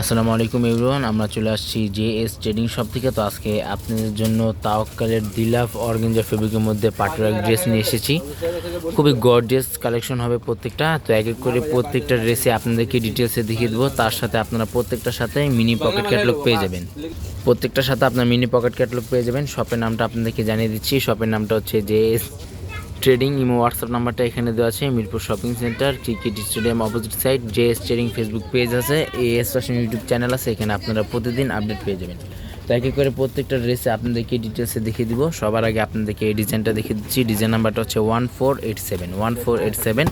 আসসালামু আলাইকুম এভরিওয়ান, আমরা চলে আসছি জে এস ট্রেডিং শপ থেকে। তো আজকে আপনাদের জন্য তাওয়াক্কালের দিলাফ অর্গেঞ্জা ফেব্রিকের মধ্যে পাটুরা ড্রেস নিয়ে এসেছি। খুবই গর্জিয়াস কালেকশন হবে প্রত্যেকটা। তো এক এক করে প্রত্যেকটা ড্রেসে আপনাদেরকে ডিটেলসে দেখিয়ে দেবো। তার সাথে আপনারা প্রত্যেকটার সাথে মিনি পকেট ক্যাটলগ পেয়ে যাবেন। প্রত্যেকটার সাথে আপনার মিনি পকেট ক্যাটলগ পেয়ে যাবেন। শপের নামটা আপনাদেরকে জানিয়ে দিচ্ছি। শপের নামটা হচ্ছে J S trading imo WhatsApp নাম্বারটা এখানে দেওয়া আছে, Mirpur shopping centre cricket stadium opposite side J S trading Facebook page আছে A S fashion YouTube channel আছে, এখানে আপনারা প্রতিদিন আপডেট পেয়ে যাবেন। তো এক করে প্রত্যেকটা ড্রেসে আপনাদেরকে ডিটেলসে দেখিয়ে দিব, সবার আগে আপনাদেরকে এই ডিজাইনটা দেখিয়ে দিচ্ছি ডিজাইন নাম্বারটা হচ্ছে one four eight seven one four eight seven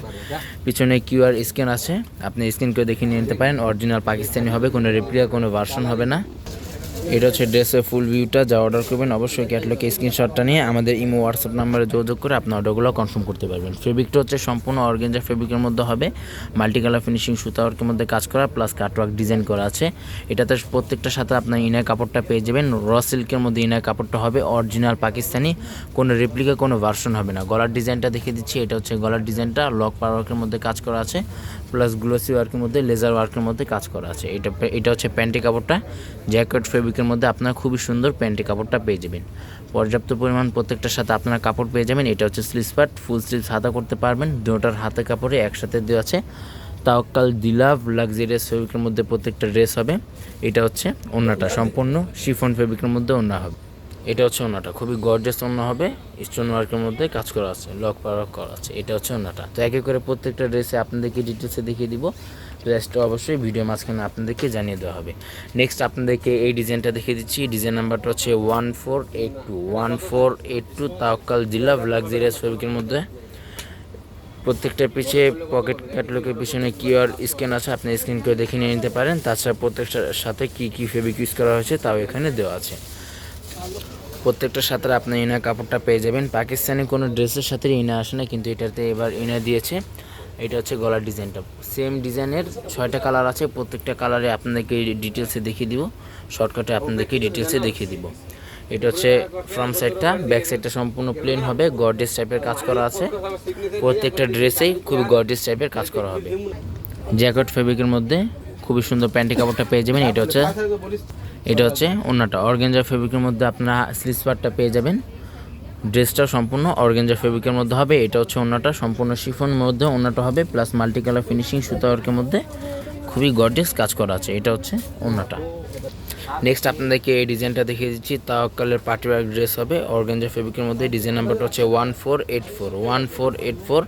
পিছনে কিউআর স্ক্যান আছে, আপনি স্ক্যান করে দেখে নিয়ে নিতে পারেন অরিজিনাল পাকিস্তানি হবে, কোনো রেপ্লিকা কোনো ভার্সন হবে না। এটা হচ্ছে ড্রেসের ফুল ভিউটা যা অর্ডার করবেন অবশ্যই ক্যাটলগে স্ক্রিনশটটা নিয়ে আমাদের ইমো হোয়াটসঅ্যাপ নাম্বারে যোগাযোগ করে আপনার অর্ডারগুলো কনফার্ম করতে পারবেন। ফেব্রিকটা হচ্ছে সম্পূর্ণ অর্গেঞ্জা ফেব্রিকের মধ্যে হবে মাল্টি কালার ফিনিশিং সুতা ওয়ার্কের মধ্যে কাজ করা প্লাস কাটওয়ার্ক ডিজাইন করা আছে। এটাতে প্রত্যেকটার সাথে আপনার ইনার কাপড়টা পেয়ে যাবেন। র সিল্কের মধ্যে ইনার কাপড়টা হবে অরিজিনাল পাকিস্তানি কোনো রেপ্লিকা কোনো ভার্সন হবে না। গলার ডিজাইনটা দেখিয়ে দিচ্ছি, এটা হচ্ছে গলার ডিজাইনটা লক পার ওয়ার্কের মধ্যে কাজ করা আছে প্লাস গ্লোসি ওয়ার্কের মধ্যে লেজার ওয়ার্কের মধ্যে কাজ করা আছে। এটা এটা হচ্ছে প্যান্টি কাপড়টা জ্যাকেট ফেব্রিকের মধ্যে আপনারা খুবই সুন্দর প্যান্টি কাপড়টা পেয়ে যাবেন। পর্যাপ্ত পরিমাণ প্রত্যেকটার সাথে আপনারা কাপড় পেয়ে যাবেন। এটা হচ্ছে স্লিভস পার্ট ফুল স্লিভস হাতা করতে পারবেন। দুটার হাতে কাপড়ে একসাথে দেওয়া আছে। তাওকাল দিলাভ লাক্সারিয়াস ফেব্রিকের মধ্যে প্রত্যেকটা ড্রেস হবে। এটা হচ্ছে ওন্নাটা সম্পূর্ণ। শিফন ফেব্রিকের মধ্যে ওন্না হবে। এটা হচ্ছে ওনাটা খুবই গর্জাস ওনা হবে। স্টোন ওয়ার্কের মধ্যে কাজ করা আছে। লক পাওয়ার করা আছে। এটা হচ্ছে ওনাটা তো একে করে প্রত্যেকটা ড্রেসে আপনাদেরকে ডিটেলসে দেখিয়ে দিব। রেস্টটা অবশ্যই ভিডিও মাঝখানে আপনাদেরকে জানিয়ে দেওয়া হবে। নেক্সট আপনাদেরকে এই ডিজাইনটা দেখিয়ে দিচ্ছি। ডিজাইন নাম্বারটা হচ্ছে one four eight two one four eight two Tawakkal Dilaab luxurious ফেব্রিকের মধ্যে। প্রত্যেকটার পিছে পকেট ক্যাটলগের পিছনে কিউআর স্ক্যান আছে, আপনি স্ক্যান করে দেখে নিয়ে নিতে পারেন। তাছাড়া প্রত্যেকটার সাথে কী কী ফেব্রিক ইউজ করা হয়েছে তাও এখানে দেওয়া আছে। প্রত্যেকটার সাথে আপনি ইনার কাপড়টা পেয়ে যাবেন। পাকিস্তানি কোনো ড্রেসের সাথে ইনা আসে না, কিন্তু এটাতে এবার ইনা দিয়েছে। এটা হচ্ছে গলার ডিজাইনটা। সেম ডিজাইনের ছয়টা কালার আছে, প্রত্যেকটা কালারে আপনাদেরকে ডিটেলসে দেখিয়ে দিব। শর্টকাটে আপনাদেরকে ডিটেলসে দেখিয়ে দিব। এটা হচ্ছে ফ্রন্ট সাইডটা ব্যাক সাইডটা সম্পূর্ণ প্লেন হবে গর্ডেস টাইপের কাজ করা আছে। প্রত্যেকটা ড্রেসেই খুবই গর্ডেস টাইপের কাজ করা হবে। জ্যাকেট ফেব্রিকের মধ্যে খুবই সুন্দর প্যান্টি কাপড়টা পেয়ে যাবেন। এটা হচ্ছে এটা হচ্ছে অন্যটা অর্গেঞ্জা ফেব্রিকের মধ্যে আপনারা স্লিভস পার্টটা পেয়ে যাবেন। ড্রেসটা সম্পূর্ণ অর্গেঞ্জা ফেব্রিকের মধ্যে হবে, এটা হচ্ছে অন্যটা সম্পূর্ণ শিফন মধ্যে অন্যটা হবে প্লাস মাল্টি কালার ফিনিশিং সুতা ওয়ার্কের মধ্যে খুবই গর্জেস কাজ করা আছে, এটা হচ্ছে অন্যটা নেক্সট আপনাদেরকে এই ডিজাইনটা দেখিয়ে দিচ্ছি, তাওয়াক্কালের পার্টি ওয়ার্ক ড্রেস হবে, অর্গেঞ্জা ফেব্রিকের মধ্যে ডিজাইন নাম্বারটা হচ্ছে one four eight four one four eight four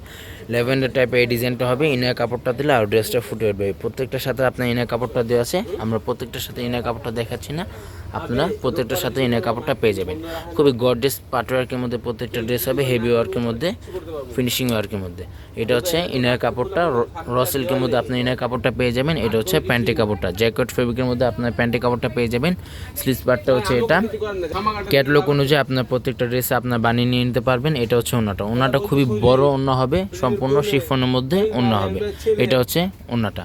lavender টাইপের এই ডিজাইনটা হবে, ইনার কাপড়টা দিলে আর ড্রেসটা ফুটে উঠবে। প্রত্যেকটার সাথে আপনার ইনার কাপড়টা দেওয়া আছে, আমরা প্রত্যেকটার সাথে ইনার কাপড়টা দেখাচ্ছি না। আপনারা প্রত্যেকটার সাথে ইনার কাপড়টা পেয়ে যাবেন। খুবই গর্ডেস পার্ট ওয়ার্কের মধ্যে প্রত্যেকটা ড্রেস হবে হেভি ওয়ার্কের মধ্যে ফিনিশিং ওয়ার্কের মধ্যে। এটা হচ্ছে ইনার কাপড়টা, র সিল্কের মধ্যে আপনি ইনার কাপড়টা পেয়ে যাবেন, এটা হচ্ছে প্যান্টি কাপড়টা। জ্যাকেট ফেব্রিকের মধ্যে আপনার প্যান্টি কাপড়টা পেয়ে যাবেন স্লিভস পার্টটা হচ্ছে এটা। ক্যাটলগ অনুযায়ী আপনার প্রত্যেকটা ড্রেসে আপনার বানিয়ে নিয়ে নিতে পারবেন, এটা হচ্ছে ওনাটা। ওনাটা খুবই বড় অন্য হবে, সম্পূর্ণ শিফনের মধ্যে অন্য হবে। এটা হচ্ছে ওনাটা।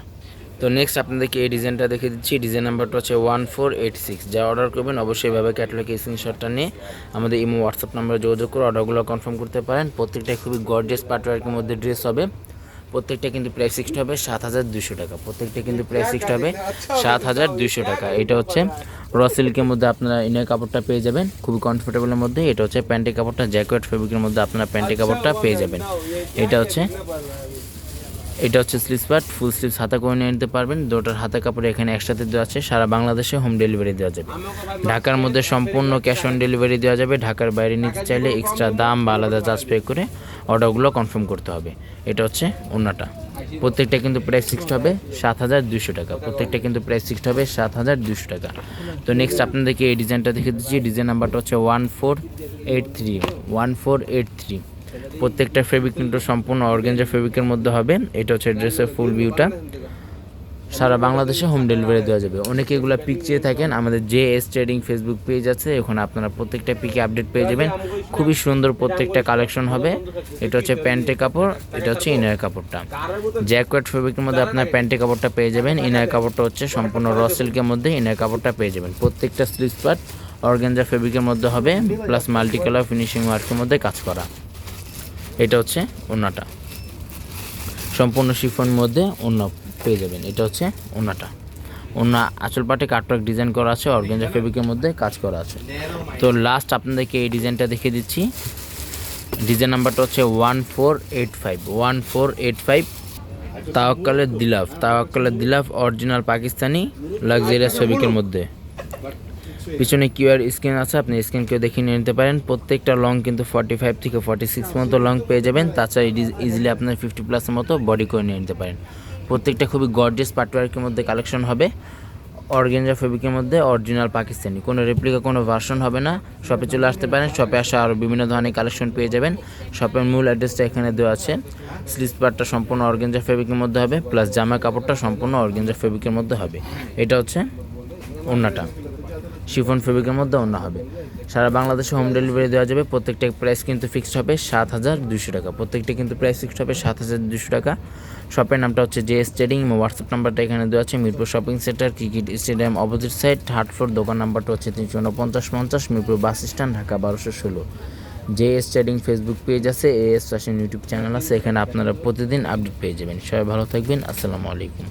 তো নেক্সট আপনাদেরকে এই ডিজাইনটা দেখে দিচ্ছি। ডিজাইন নাম্বারটা হচ্ছে ওয়ান ফোর এইট সিক্স যা অর্ডার করবেন অবশ্যই এভাবে ক্যাটলগে স্ক্রিনশটটা নিয়ে আমাদের ইমো হোয়াটসঅ্যাপ নাম্বারে যোগাযোগ করে অর্ডারগুলো কনফার্ম করতে পারেন। প্রত্যেকটাই খুবই গর্জিয়াস পার্টওয়ার্কের মধ্যে ড্রেস হবে। প্রত্যেকটা কিন্তু প্রাইস ফিক্সড হবে সাত হাজার দুশো টাকা। প্রত্যেকটা কিন্তু প্রাইস ফিক্সড হবে সাত হাজার দুশো টাকা। এটা হচ্ছে র সিল্কের মধ্যে আপনারা ইনার কাপড়টা পেয়ে যাবেন। খুবই কমফোর্টেবলের মধ্যে। এটা হচ্ছে প্যান্টের কাপড়টা জ্যাকেট ফেব্রিকের মধ্যে আপনারা প্যান্টের কাপড়টা পেয়ে যাবেন। এটা হচ্ছে এটা হচ্ছে স্লিভস পার্ট ফুল স্লিভস হাতা করে নিয়ে নিতে পারবেন। দুটোর হাতে কাপড় এখানে একসাথে দেওয়া আছে, সারা বাংলাদেশে হোম ডেলিভারি দেওয়া যাবে। ঢাকার মধ্যে সম্পূর্ণ ক্যাশ অন ডেলিভারি দেওয়া যাবে। ঢাকার বাইরে নিতে চাইলে এক্সট্রা দাম বা আলাদা চার্জ পে করে অর্ডারগুলো কনফার্ম করতে হবে। এটা হচ্ছে অন্যটা প্রত্যেকটা কিন্তু প্রাইস ফিক্সড হবে সাত হাজার দুশো টাকা। প্রত্যেকটা কিন্তু প্রাইস ফিক্সড হবে সাত হাজার দুশো টাকা। তো নেক্সট আপনাদেরকে এই ডিজাইনটা দেখে দিচ্ছি। ডিজাইন নাম্বারটা হচ্ছে one four eight three one four eight three প্রত্যেকটা ফেব্রিক কিন্তু সম্পূর্ণ অর্গেঞ্জা ফেব্রিকের মধ্যে হবে। এটা হচ্ছে ড্রেসের ফুল ভিউটা সারা বাংলাদেশে হোম ডেলিভারি দেওয়া যাবে। অনেকে এগুলো পিক চেয়ে থাকেন। আমাদের J S trading Facebook page আছে। ওখানে আপনারা প্রত্যেকটা পিকে আপডেট পেয়ে যাবেন। খুবই সুন্দর প্রত্যেকটা কালেকশন হবে। এটা হচ্ছে প্যান্টে কাপড়, এটা হচ্ছে ইনার কাপড়টা। জ্যাকওয়েট ফেব্রিকের মধ্যে আপনার প্যান্টে কাপড়টা পেয়ে যাবেন। ইনার কাপড়টা হচ্ছে সম্পূর্ণ র সিল্কের মধ্যে ইনার কাপড়টা পেয়ে যাবেন। প্রত্যেকটা স্লিপ পার্ট অর্গেঞ্জা ফেব্রিকের মধ্যে হবে। প্লাস মাল্টি কালার ফিনিশিং ওয়ার্কের মধ্যে কাজ করা। এটা হচ্ছে ওনাটা সম্পূর্ণ শিফন মধ্যে অন্য পেয়ে যাবেন। এটা হচ্ছে ওনাটা অন্য আঁচল পাটে কাটওয়ার্ক ডিজাইন করা আছে অর্গেঞ্জা ফেব্রিকের মধ্যে কাজ করা আছে। তো লাস্ট আপনাদেরকে এই ডিজাইনটা দেখিয়ে দিচ্ছি। ডিজাইন নাম্বারটা হচ্ছে one four eight five. One four eight five তাওয়াক্কালের দিলাফ। তাওয়াক্কালের দিলাফ অরিজিনাল পাকিস্তানি লাক্সারিয়াস ফেব্রিকের মধ্যে। পিছনে কিউআর স্ক্রিন আছে আপনি স্ক্রিনকেও দেখে নিয়ে নিতে পারেন। প্রত্যেকটা লং কিন্তু ফর্টি ফাইভ থেকে ফর্টি সিক্স মতো লং পেয়ে যাবেন। তাছাড়া ইজিলি আপনার ফিফটি প্লাসের মতো বডি করে নিয়ে নিতে পারেন। প্রত্যেকটা খুবই গর্জিয়াস পাটওয়ার্কের মধ্যে কালেকশন হবে। অর্গেঞ্জা ফেব্রিকের মধ্যে অরিজিনাল পাকিস্তানি কোনো রেপ্লিকা কোনো ভার্সন হবে না। শপে চলে আসতে পারেন। শপে আসা আরও বিভিন্ন ধরনের কালেকশন পেয়ে যাবেন। শপের মূল অ্যাড্রেসটা এখানে দেওয়া আছে। স্লিজ পার্টটা সম্পূর্ণ অর্গেঞ্জা ফেব্রিকের মধ্যে হবে। প্লাস জামা কাপড়টা সম্পূর্ণ অর্গেঞ্জা ফেব্রিকের মধ্যে হবে। এটা হচ্ছে ওড়নাটা। শিফন ফেব্রিকের মধ্যে অন্য হবে। সারা বাংলাদেশে হোম ডেলিভারি দেওয়া যাবে। প্রত্যেকটা প্রাইস কিন্তু ফিক্সড হবে সাত হাজার দুশো টাকা। প্রত্যেকটা কিন্তু প্রাইস ফিক্সড হবে সাত হাজার দুশো টাকা। শপের নামটা হচ্ছে জে এস ট্রেডিং হোয়াটসঅ্যাপ নাম্বারটা এখানে দেওয়া আছে। Mirpur shopping centre cricket stadium opposite side third floor দোকান নাম্বারটা হচ্ছে তিনশো উনপঞ্চাশ পঞ্চাশ, মিরপুর বাস স্ট্যান্ড ঢাকা বারোশো ষোলো। J S trading Facebook page আছে। A S fashion YouTube channel আছে। এখানে আপনারা প্রতিদিন আপডেট পেয়ে যাবেন। সবাই ভালো থাকবেন। আসসালামু আলাইকুম।